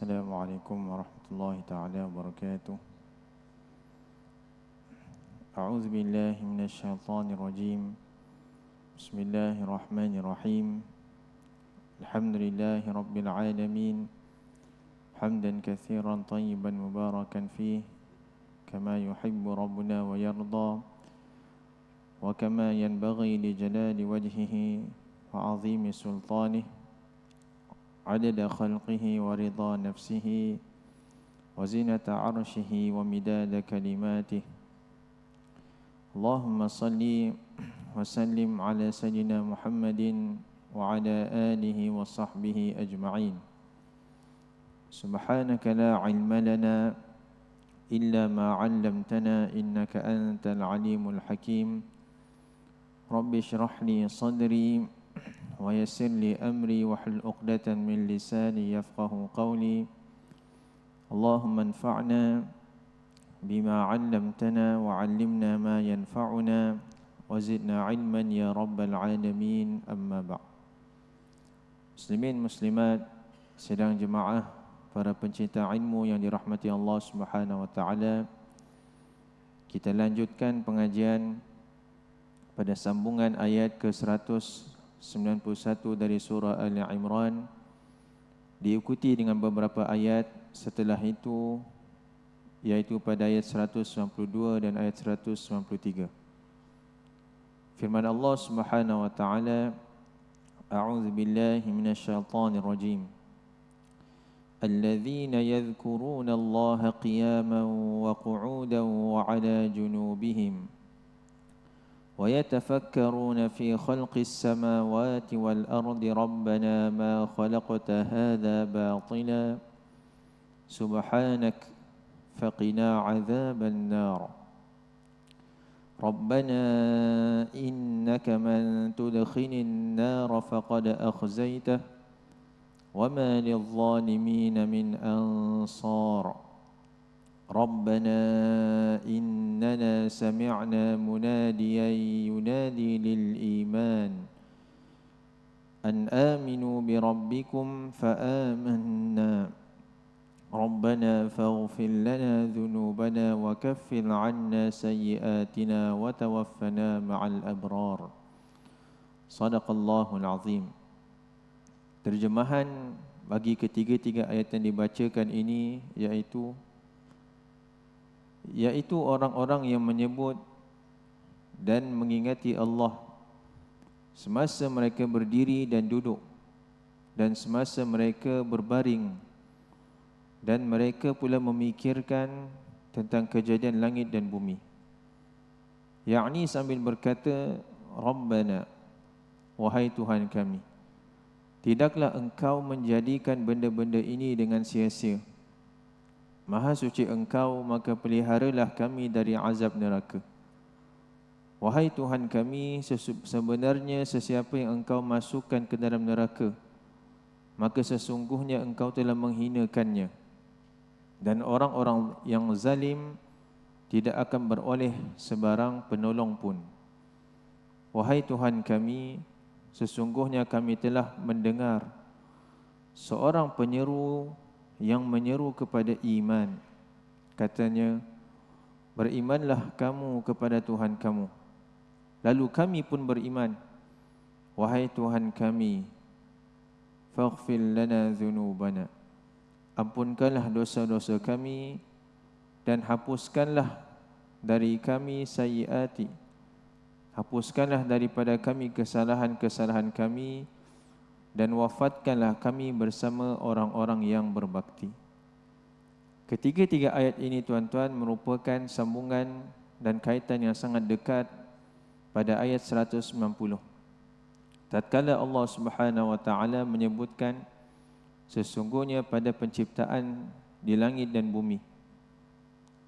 السلام عليكم ورحمة الله تعالى وبركاته. أعوذ بالله من الشيطان الرجيم. بسم الله الرحمن الرحيم. الحمد لله رب العالمين. حمدا كثيرا طيبا مباركا فيه. كما يحب ربنا ويرضى. وكما ينبغي لجلال وجهه وعظيم سلطانه. عدد خلقه ورضا نفسه وزنة عرشه ومداد كلماته. اللهم صل وسلم على سيدنا محمد وعلى آله وصحبه أجمعين. سبحانك لا علم لنا إلا ما علمتنا إنك أنت العليم الحكيم. رب اشرح لي صدري ويسر لي أمري وحل عقدة من لساني يفقه قولي اللهم انفعنا بما علمتنا وعلمنا ما ينفعنا وزدنا علما يا رب العالمين أما بعد Muslimin muslimat sedang jemaah para pencinta ilmu yang dirahmati Allah Subhanahu wa taala kita lanjutkan pengajian pada sambungan ayat ke-191 dari surah Ali Imran diikuti dengan beberapa ayat setelah itu yaitu pada ayat 192 dan ayat 193 firman Allah Subhanahu wa taala أعوذ بالله من الشيطان الرجيم الذين يذكرون الله قياما وقعودا وعلى جنوبهم ويتفكرون في خلق السماوات والأرض ربنا ما خلقت هذا باطلا. سبحانك فقنا عذاب النار. ربنا إنك من تدخل النار فقد أخزيته. وما للظالمين من أنصار. ربنا إننا سمعنا مناديا ينادي للإيمان أن آمنوا بربكم فآمنا ربنا فاغفر لنا ذنوبنا وكفر عنا سيئاتنا وتوفنا مع الأبرار صدق الله العظيم Terjemahan bagi ketiga-tiga ayat yang dibacakan ini yaitu yaitu orang-orang yang menyebut dan mengingati Allah. Semasa mereka berdiri dan duduk dan semasa mereka berbaring dan mereka pula memikirkan tentang kejadian langit dan bumi. Yakni sambil berkata Rabbana wahai Tuhan kami tidaklah engkau menjadikan benda-benda ini dengan sia-sia Maha suci engkau maka peliharalah kami dari azab neraka. Wahai Tuhan kami sebenarnya sesiapa yang engkau masukkan ke dalam neraka maka sesungguhnya engkau telah menghinakannya. Dan orang-orang yang zalim tidak akan beroleh sebarang penolong pun. Wahai Tuhan kami sesungguhnya kami telah mendengar seorang penyeru yang menyeru kepada iman. Katanya, berimanlah kamu kepada Tuhan kamu. Lalu kami pun beriman. Wahai Tuhan kami, faghfir lana dhunubana. Ampunkanlah dosa-dosa kami dan hapuskanlah dari kami sayiati. Hapuskanlah daripada kami kesalahan-kesalahan kami dan wafatkanlah kami bersama orang-orang yang berbakti. Ketiga-tiga ayat ini tuan-tuan merupakan sambungan dan kaitan yang sangat dekat pada ayat 190. Tatkala Allah Subhanahu wa taala menyebutkan sesungguhnya pada penciptaan di langit dan bumi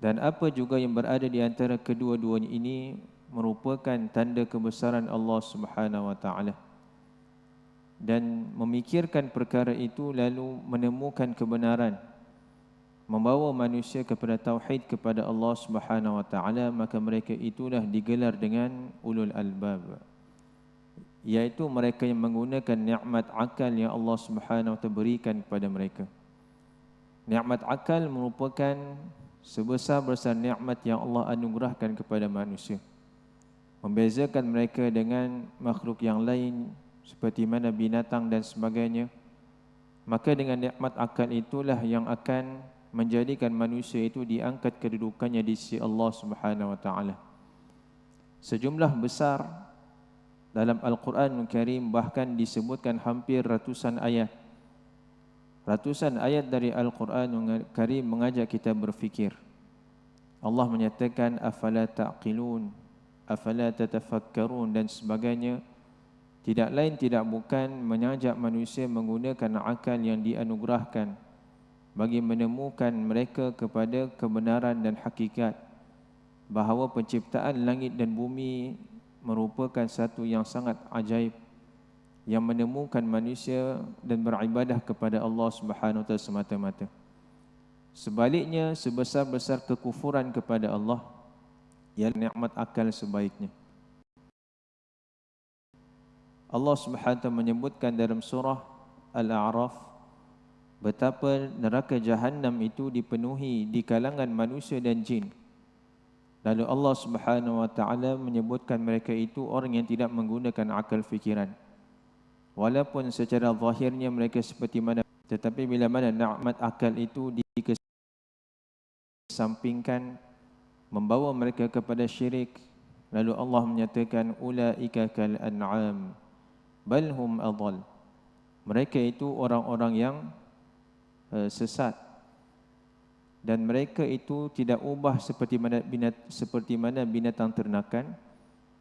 dan apa juga yang berada di antara kedua-duanya ini merupakan tanda kebesaran Allah Subhanahu wa taala dan memikirkan perkara itu lalu menemukan kebenaran. Membawa manusia kepada tauhid kepada Allah Subhanahu wa taala maka mereka itulah digelar dengan ulul albab. Yaitu mereka yang menggunakan nikmat akal yang Allah Subhanahu wa taala berikan kepada mereka. Nikmat akal merupakan sebesar-besar nikmat yang Allah anugerahkan kepada manusia. Membezakan mereka dengan makhluk yang lain seperti mana binatang dan sebagainya. Maka dengan nikmat akal itulah yang akan menjadikan manusia itu diangkat kedudukannya di sisi Allah Subhanahu wa taala. Sejumlah besar dalam Al-Quran Karim bahkan disebutkan hampir ratusan ayat Ratusan ayat dari Al-Quran Karim mengajak kita berfikir. Allah menyatakan afala taqilun, afala tatafakkarun dan sebagainya. Tidak lain tidak bukan mengajak manusia menggunakan akal yang dianugerahkan bagi menemukan mereka kepada kebenaran dan hakikat bahawa penciptaan langit dan bumi merupakan satu yang sangat ajaib yang menemukan manusia dan beribadah kepada Allah Subhanahu wa semata-mata. Sebaliknya sebesar-besar kekufuran kepada Allah yang nikmat akal sebaiknya. Allah Subhanahu menyebutkan dalam surah Al-A'raf betapa neraka jahanam itu dipenuhi di kalangan manusia dan jin. Lalu Allah Subhanahu wa taala menyebutkan mereka itu orang yang tidak menggunakan akal fikiran. Walaupun secara zahirnya mereka seperti mana Tetapi bila mana nikmat akal itu dikesampingkan Membawa mereka kepada syirik Lalu Allah menyatakan Ula'ika kal an'am Balhum adal Mereka itu orang-orang yang uh, sesat. Dan mereka itu tidak ubah seperti mana binat, seperti mana binatang ternakan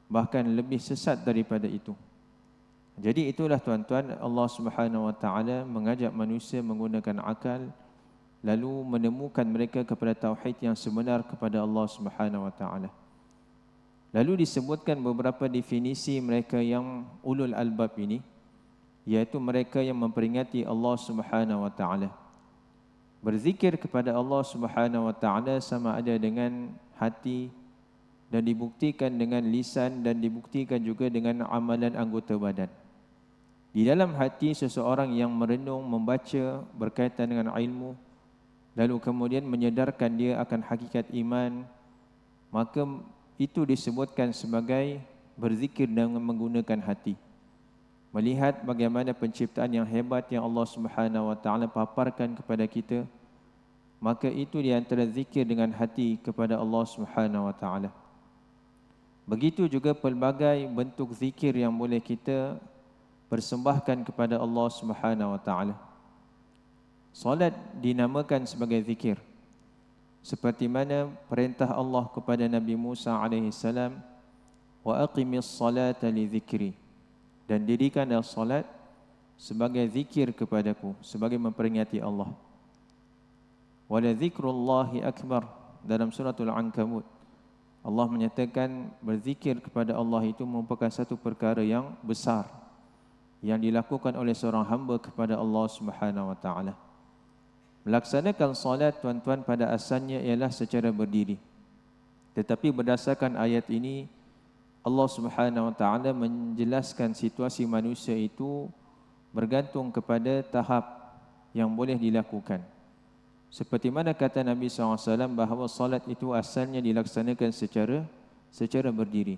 bahkan lebih sesat daripada itu. Jadi itulah tuan-tuan Allah Subhanahu Wa Taala mengajak manusia menggunakan akal lalu menemukan mereka kepada tauhid yang sebenar kepada Allah Subhanahu Wa Taala. Lalu disebutkan beberapa definisi mereka yang ulul albab ini iaitu mereka yang memperingati Allah Subhanahu Wa Taala. Berzikir kepada Allah Subhanahu Wa Taala sama ada dengan hati dan dibuktikan dengan lisan dan dibuktikan juga dengan amalan anggota badan. Di dalam hati seseorang yang merenung, membaca berkaitan dengan ilmu Lalu kemudian menyedarkan dia akan hakikat iman Maka itu disebutkan sebagai berzikir dengan menggunakan hati Melihat bagaimana penciptaan yang hebat yang Allah Subhanahu Wa Taala paparkan kepada kita Maka itu di antara zikir dengan hati kepada Allah Subhanahu Wa Taala. Begitu juga pelbagai bentuk zikir yang boleh kita persembahkan kepada Allah Subhanahu wa taala. Salat dinamakan sebagai zikir. Seperti mana perintah Allah kepada Nabi Musa alaihi salam wa aqimis salata li dzikri dan dirikanlah salat sebagai zikir kepadaku sebagai memperingati Allah. Wa la dzikrullahi akbar dalam suratul ankabut Allah menyatakan berzikir kepada Allah itu merupakan satu perkara yang besar yang dilakukan oleh seorang hamba kepada Allah Subhanahu wa taala. Melaksanakan solat tuan-tuan pada asalnya ialah secara berdiri. Tetapi berdasarkan ayat ini Allah Subhanahu wa taala menjelaskan situasi manusia itu bergantung kepada tahap yang boleh dilakukan. Seperti mana kata Nabi SAW bahawa solat itu asalnya dilaksanakan secara secara berdiri.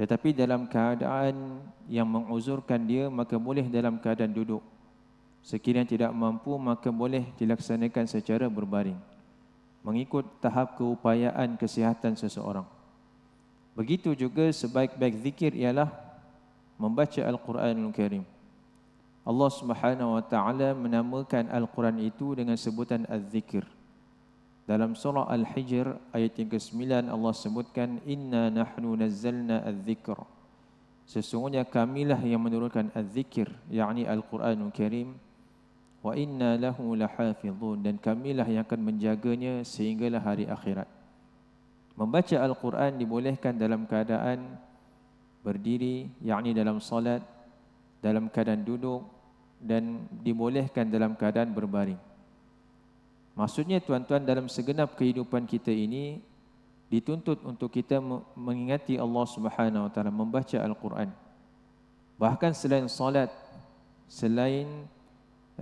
Tetapi dalam keadaan yang menguzurkan dia maka boleh dalam keadaan duduk. Sekiranya tidak mampu maka boleh dilaksanakan secara berbaring. Mengikut tahap keupayaan kesihatan seseorang. Begitu juga sebaik-baik zikir ialah membaca Al-Quranul Karim. Allah Subhanahu wa taala menamakan Al-Quran itu dengan sebutan Az-Zikr. Dalam surah Al-Hijr ayat yang ke-9 Allah sebutkan inna nahnu nazzalna adz-dzikra. Sesungguhnya kamilah yang menurunkan adz-dzikr yakni Al-Qur'anul Karim wa inna lahu lahafizun dan kamilah yang akan menjaganya sehinggalah hari akhirat. Membaca Al-Quran dibolehkan dalam keadaan berdiri yakni dalam salat, dalam keadaan duduk dan dibolehkan dalam keadaan berbaring. Maksudnya tuan-tuan dalam segenap kehidupan kita ini dituntut untuk kita mengingati Allah Subhanahu Wa Taala membaca Al-Quran. Bahkan selain salat, selain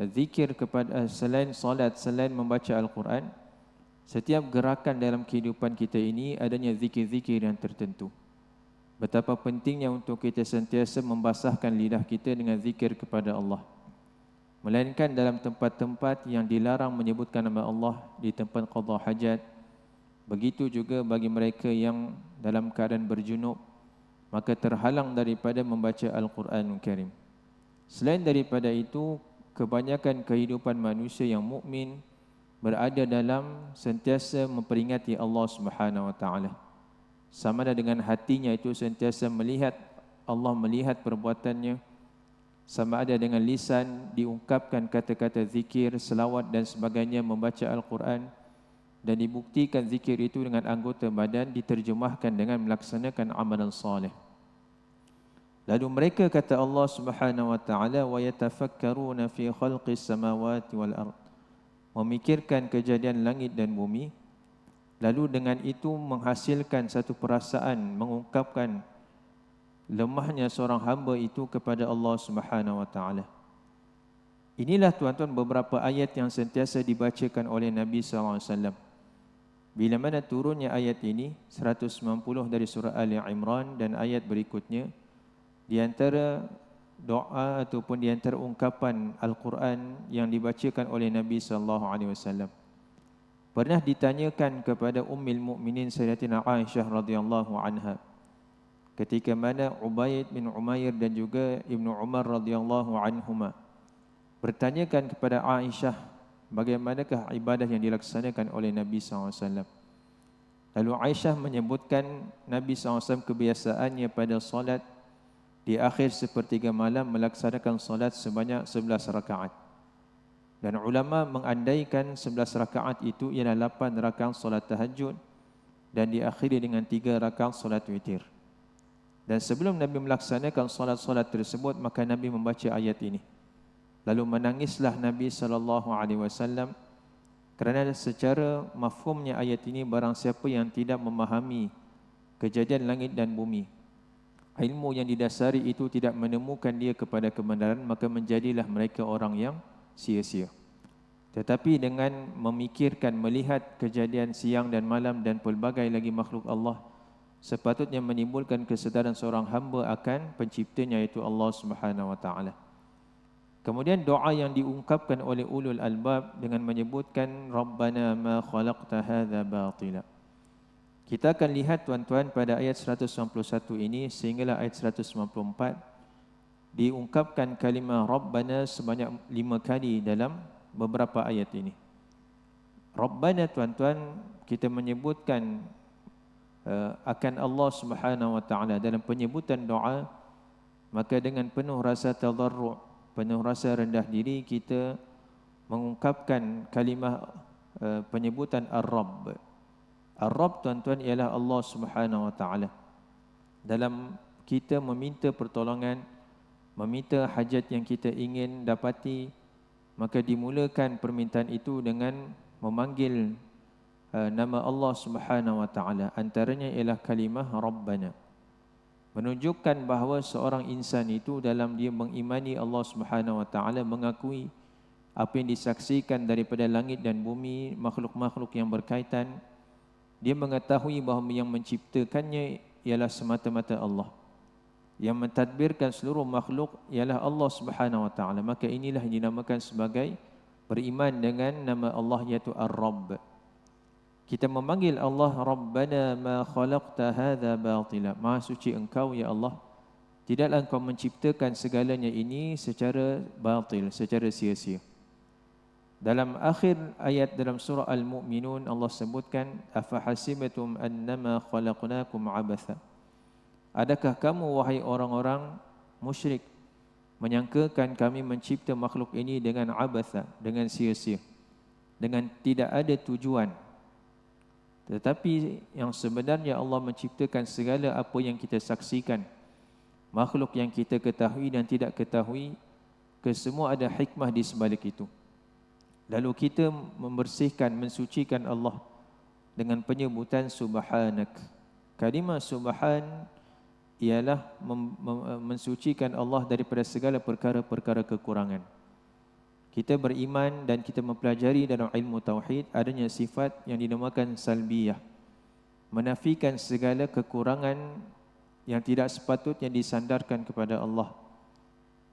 zikir kepada selain solat, selain membaca Al-Quran, setiap gerakan dalam kehidupan kita ini adanya zikir-zikir yang tertentu. Betapa pentingnya untuk kita sentiasa membasahkan lidah kita dengan zikir kepada Allah. Melainkan dalam tempat-tempat yang dilarang menyebutkan nama Allah di tempat qada hajat. Begitu juga bagi mereka yang dalam keadaan berjunub maka terhalang daripada membaca Al-Quran Karim. Selain daripada itu, kebanyakan kehidupan manusia yang mukmin berada dalam sentiasa memperingati Allah Subhanahu Wa Taala sama ada dengan hatinya itu sentiasa melihat Allah melihat perbuatannya sama ada dengan lisan diungkapkan kata-kata zikir, selawat dan sebagainya membaca Al-Quran dan dibuktikan zikir itu dengan anggota badan diterjemahkan dengan melaksanakan amalan salih. Lalu mereka kata Allah Subhanahu wa taala wa yatafakkaruna fi khalqis samawati wal ard. Memikirkan kejadian langit dan bumi Lalu dengan itu menghasilkan satu perasaan mengungkapkan lemahnya seorang hamba itu kepada Allah Subhanahu wa taala. Inilah tuan-tuan beberapa ayat yang sentiasa dibacakan oleh Nabi wasallam. Bila mana turunnya ayat ini 190 dari surah Ali Imran dan ayat berikutnya di antara doa ataupun di antara ungkapan Al-Quran yang dibacakan oleh Nabi sallallahu alaihi wasallam. Pernah ditanyakan kepada Ummul Mukminin Sayyidatina Aisyah radhiyallahu anha ketika mana Ubaid bin Umair dan juga Ibnu Umar radhiyallahu anhuma bertanyakan kepada Aisyah bagaimanakah ibadah yang dilaksanakan oleh Nabi SAW lalu Aisyah menyebutkan Nabi SAW kebiasaannya pada solat di akhir sepertiga malam melaksanakan solat sebanyak 11 rakaat dan ulama mengandaikan 11 rakaat itu ialah 8 rakaat solat tahajud dan diakhiri dengan 3 rakaat solat witir. Dan sebelum Nabi melaksanakan solat-solat tersebut maka Nabi membaca ayat ini. Lalu menangislah Nabi sallallahu alaihi wasallam kerana secara mafhumnya ayat ini barang siapa yang tidak memahami kejadian langit dan bumi ilmu yang didasari itu tidak menemukan dia kepada kebenaran maka menjadilah mereka orang yang sia-sia. Tetapi dengan memikirkan, melihat kejadian siang dan malam dan pelbagai lagi makhluk Allah, sepatutnya menimbulkan kesedaran seorang hamba akan penciptanya iaitu Allah Subhanahu wa taala. Kemudian doa yang diungkapkan oleh ulul albab dengan menyebutkan Rabbana ma khalaqta hadza batila. Kita akan lihat tuan-tuan pada ayat 191 ini sehinggalah ayat 194 diungkapkan kalimah Rabbana sebanyak lima kali dalam beberapa ayat ini. Rabbana tuan-tuan kita menyebutkan uh, akan Allah Subhanahu wa taala dalam penyebutan doa maka dengan penuh rasa tadarru' penuh rasa rendah diri kita mengungkapkan kalimah uh, penyebutan Ar-Rabb. Ar-Rabb tuan-tuan ialah Allah Subhanahu wa taala. Dalam kita meminta pertolongan meminta hajat yang kita ingin dapati maka dimulakan permintaan itu dengan memanggil uh, nama Allah Subhanahu wa taala antaranya ialah kalimah rabbana menunjukkan bahawa seorang insan itu dalam dia mengimani Allah Subhanahu wa taala mengakui apa yang disaksikan daripada langit dan bumi makhluk-makhluk yang berkaitan dia mengetahui bahawa yang menciptakannya ialah semata-mata Allah. Yang mentadbirkan seluruh makhluk ialah Allah Subhanahu wa taala. Maka inilah yang dinamakan sebagai beriman dengan nama Allah iaitu Ar-Rabb. Kita memanggil Allah Rabbana ma khalaqta hadza batila. Maha suci engkau ya Allah. Tidaklah engkau menciptakan segalanya ini secara batil secara sia-sia dalam akhir ayat dalam surah Al-Mu'minun Allah sebutkan afa hasibatum annama khalaqnakum abatha Adakah kamu wahai orang-orang musyrik menyangkakan kami mencipta makhluk ini dengan abatha, dengan sia-sia, dengan tidak ada tujuan. Tetapi yang sebenarnya Allah menciptakan segala apa yang kita saksikan, makhluk yang kita ketahui dan tidak ketahui, kesemua ada hikmah di sebalik itu. Lalu kita membersihkan, mensucikan Allah dengan penyebutan subhanak. Kalimah subhan ialah mensucikan Allah daripada segala perkara-perkara kekurangan. kita beriman dan kita mempelajari dalam ilmu tauhid adanya sifat yang dinamakan salbiyah menafikan segala kekurangan yang tidak sepatutnya disandarkan kepada Allah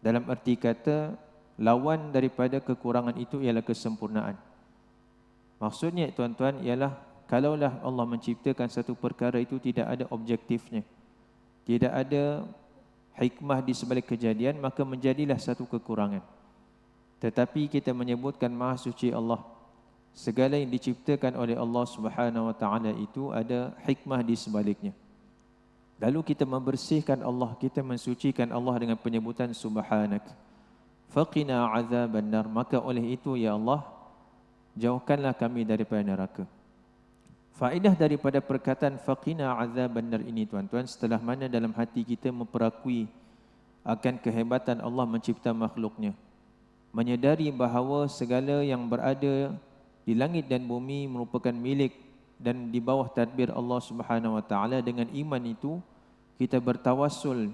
dalam arti kata lawan daripada kekurangan itu ialah kesempurnaan maksudnya tuan-tuan ialah kalaulah Allah menciptakan satu perkara itu tidak ada objektifnya tidak ada hikmah di sebalik kejadian maka menjadilah satu kekurangan tetapi kita menyebutkan Maha Suci Allah. Segala yang diciptakan oleh Allah Subhanahu Wa Taala itu ada hikmah di sebaliknya. Lalu kita membersihkan Allah, kita mensucikan Allah dengan penyebutan Subhanak. Faqina azaban nar. Maka oleh itu ya Allah, jauhkanlah kami daripada neraka. Faedah daripada perkataan faqina azaban nar ini tuan-tuan setelah mana dalam hati kita memperakui akan kehebatan Allah mencipta makhluknya menyedari bahawa segala yang berada di langit dan bumi merupakan milik dan di bawah tadbir Allah Subhanahu wa taala dengan iman itu kita bertawassul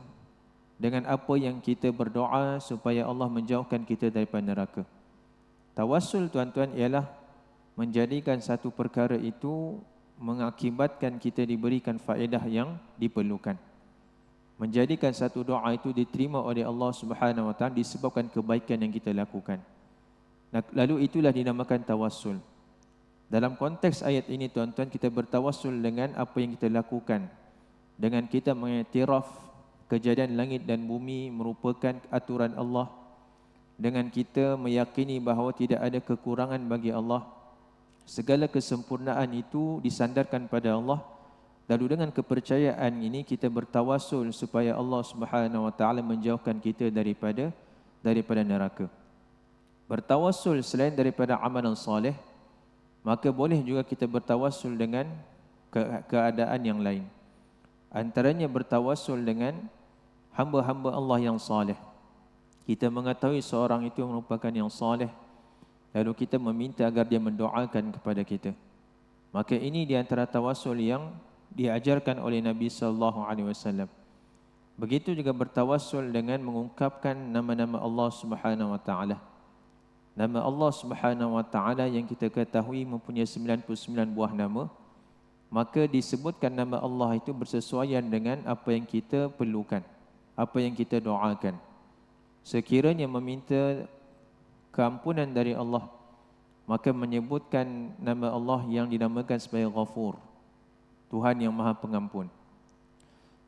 dengan apa yang kita berdoa supaya Allah menjauhkan kita daripada neraka. Tawassul tuan-tuan ialah menjadikan satu perkara itu mengakibatkan kita diberikan faedah yang diperlukan menjadikan satu doa itu diterima oleh Allah Subhanahu Wa Taala disebabkan kebaikan yang kita lakukan. Lalu itulah dinamakan tawassul. Dalam konteks ayat ini tuan-tuan kita bertawassul dengan apa yang kita lakukan. Dengan kita mengiktiraf kejadian langit dan bumi merupakan aturan Allah. Dengan kita meyakini bahawa tidak ada kekurangan bagi Allah. Segala kesempurnaan itu disandarkan pada Allah. Lalu dengan kepercayaan ini kita bertawasul supaya Allah Subhanahu wa taala menjauhkan kita daripada daripada neraka. Bertawasul selain daripada amalan soleh, maka boleh juga kita bertawasul dengan ke- keadaan yang lain. Antaranya bertawasul dengan hamba-hamba Allah yang soleh. Kita mengetahui seorang itu merupakan yang soleh, lalu kita meminta agar dia mendoakan kepada kita. Maka ini di antara tawasul yang diajarkan oleh Nabi sallallahu alaihi wasallam. Begitu juga bertawassul dengan mengungkapkan nama-nama Allah Subhanahu wa taala. Nama Allah Subhanahu wa taala yang kita ketahui mempunyai 99 buah nama, maka disebutkan nama Allah itu bersesuaian dengan apa yang kita perlukan, apa yang kita doakan. Sekiranya meminta keampunan dari Allah, maka menyebutkan nama Allah yang dinamakan sebagai Ghafur. Tuhan yang Maha Pengampun.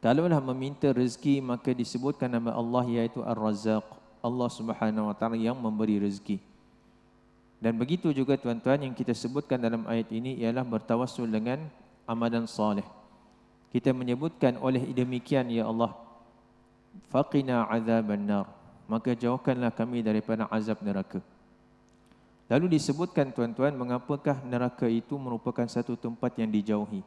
Kalaulah meminta rezeki maka disebutkan nama Allah iaitu Ar-Razzaq. Allah Subhanahu wa taala yang memberi rezeki. Dan begitu juga tuan-tuan yang kita sebutkan dalam ayat ini ialah bertawassul dengan amalan soleh. Kita menyebutkan oleh demikian ya Allah faqina azaban nar. Maka jauhkanlah kami daripada azab neraka. Lalu disebutkan tuan-tuan mengapakah neraka itu merupakan satu tempat yang dijauhi.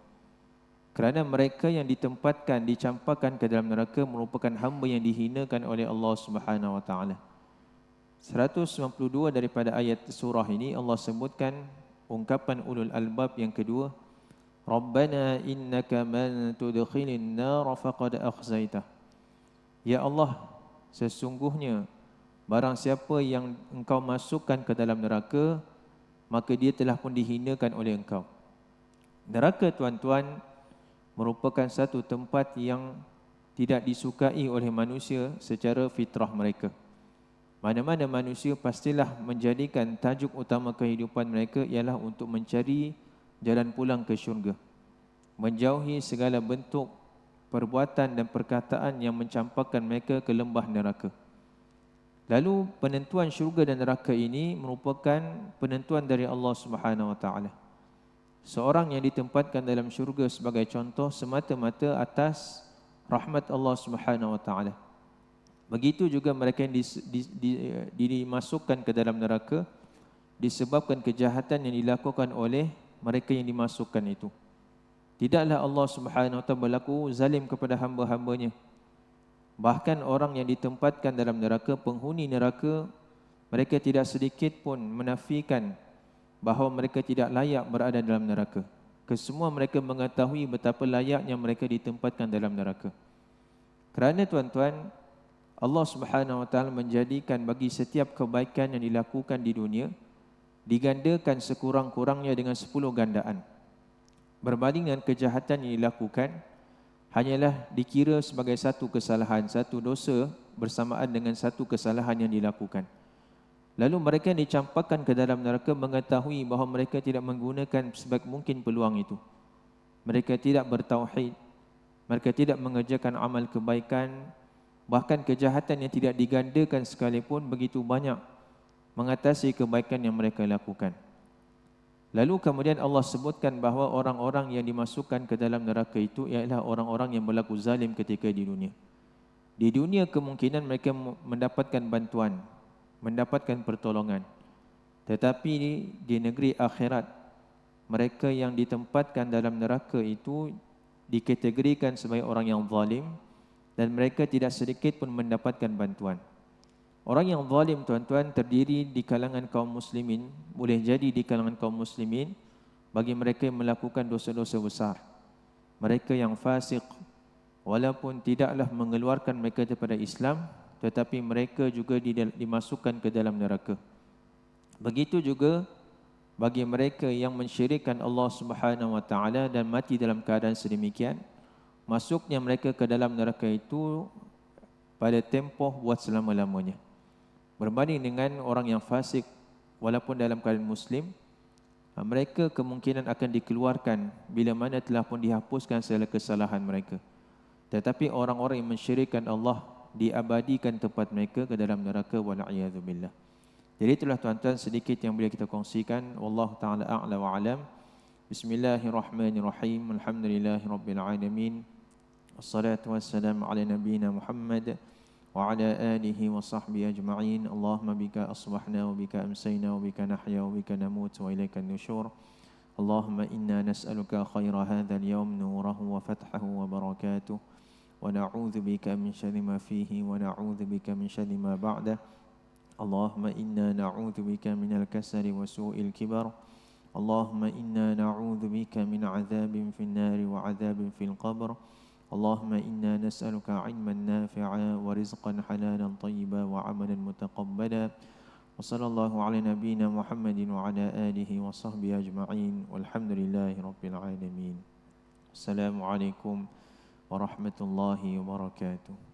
Kerana mereka yang ditempatkan, dicampakkan ke dalam neraka merupakan hamba yang dihinakan oleh Allah Subhanahu Wa Taala. 192 daripada ayat surah ini Allah sebutkan ungkapan ulul albab yang kedua Rabbana innaka man tudkhilin nar faqad akhzaita Ya Allah sesungguhnya barang siapa yang engkau masukkan ke dalam neraka maka dia telah pun dihinakan oleh engkau Neraka tuan-tuan merupakan satu tempat yang tidak disukai oleh manusia secara fitrah mereka. Mana-mana manusia pastilah menjadikan tajuk utama kehidupan mereka ialah untuk mencari jalan pulang ke syurga. Menjauhi segala bentuk perbuatan dan perkataan yang mencampakkan mereka ke lembah neraka. Lalu penentuan syurga dan neraka ini merupakan penentuan dari Allah Subhanahu Wa Taala seorang yang ditempatkan dalam syurga sebagai contoh semata-mata atas rahmat Allah Subhanahu wa taala. Begitu juga mereka yang di, di, di, di, dimasukkan ke dalam neraka disebabkan kejahatan yang dilakukan oleh mereka yang dimasukkan itu. Tidaklah Allah Subhanahu wa taala berlaku zalim kepada hamba-hambanya. Bahkan orang yang ditempatkan dalam neraka, penghuni neraka, mereka tidak sedikit pun menafikan bahawa mereka tidak layak berada dalam neraka. Kesemua mereka mengetahui betapa layaknya mereka ditempatkan dalam neraka. Kerana tuan-tuan, Allah Subhanahu Wa Taala menjadikan bagi setiap kebaikan yang dilakukan di dunia digandakan sekurang-kurangnya dengan sepuluh gandaan. Berbanding dengan kejahatan yang dilakukan hanyalah dikira sebagai satu kesalahan, satu dosa bersamaan dengan satu kesalahan yang dilakukan. Lalu mereka dicampakkan ke dalam neraka mengetahui bahawa mereka tidak menggunakan sebaik mungkin peluang itu. Mereka tidak bertauhid. Mereka tidak mengerjakan amal kebaikan. Bahkan kejahatan yang tidak digandakan sekalipun begitu banyak mengatasi kebaikan yang mereka lakukan. Lalu kemudian Allah sebutkan bahawa orang-orang yang dimasukkan ke dalam neraka itu ialah orang-orang yang berlaku zalim ketika di dunia. Di dunia kemungkinan mereka mendapatkan bantuan, mendapatkan pertolongan. Tetapi di negeri akhirat, mereka yang ditempatkan dalam neraka itu dikategorikan sebagai orang yang zalim dan mereka tidak sedikit pun mendapatkan bantuan. Orang yang zalim tuan-tuan terdiri di kalangan kaum muslimin, boleh jadi di kalangan kaum muslimin bagi mereka yang melakukan dosa-dosa besar. Mereka yang fasik walaupun tidaklah mengeluarkan mereka daripada Islam, tetapi mereka juga dimasukkan ke dalam neraka. Begitu juga bagi mereka yang mensyirikkan Allah Subhanahu wa taala dan mati dalam keadaan sedemikian, masuknya mereka ke dalam neraka itu pada tempoh buat selama-lamanya. Berbanding dengan orang yang fasik walaupun dalam keadaan muslim, mereka kemungkinan akan dikeluarkan bila mana telah pun dihapuskan segala kesalahan mereka. Tetapi orang-orang yang mensyirikkan Allah diabadikan tempat mereka ke dalam neraka wal'iyadzubillah. Jadi itulah tuan-tuan sedikit yang boleh kita kongsikan. Wallah ta'ala a'la wa alam. Bismillahirrahmanirrahim. Alhamdulillahirabbil alamin. Wassalatu wassalamu ala nabiyyina Muhammad Allahumma bika asbahna wa bika amsayna wa bika nahya wa bika namut wa ilayka an-nushur. اللهم إنا نسألك خير هذا اليوم نوره وفتحه وبركاته. ونعوذ بك من شر ما فيه ونعوذ بك من شر ما بعده. اللهم إنا نعوذ بك من الكسل وسوء الكبر. اللهم إنا نعوذ بك من عذاب في النار وعذاب في القبر. اللهم إنا نسألك علما نافعا ورزقا حلالا طيبا وعملا متقبلا. وصلى الله على نبينا محمد وعلى آله وصحبه أجمعين. والحمد لله رب العالمين. السلام عليكم ورحمة الله وبركاته.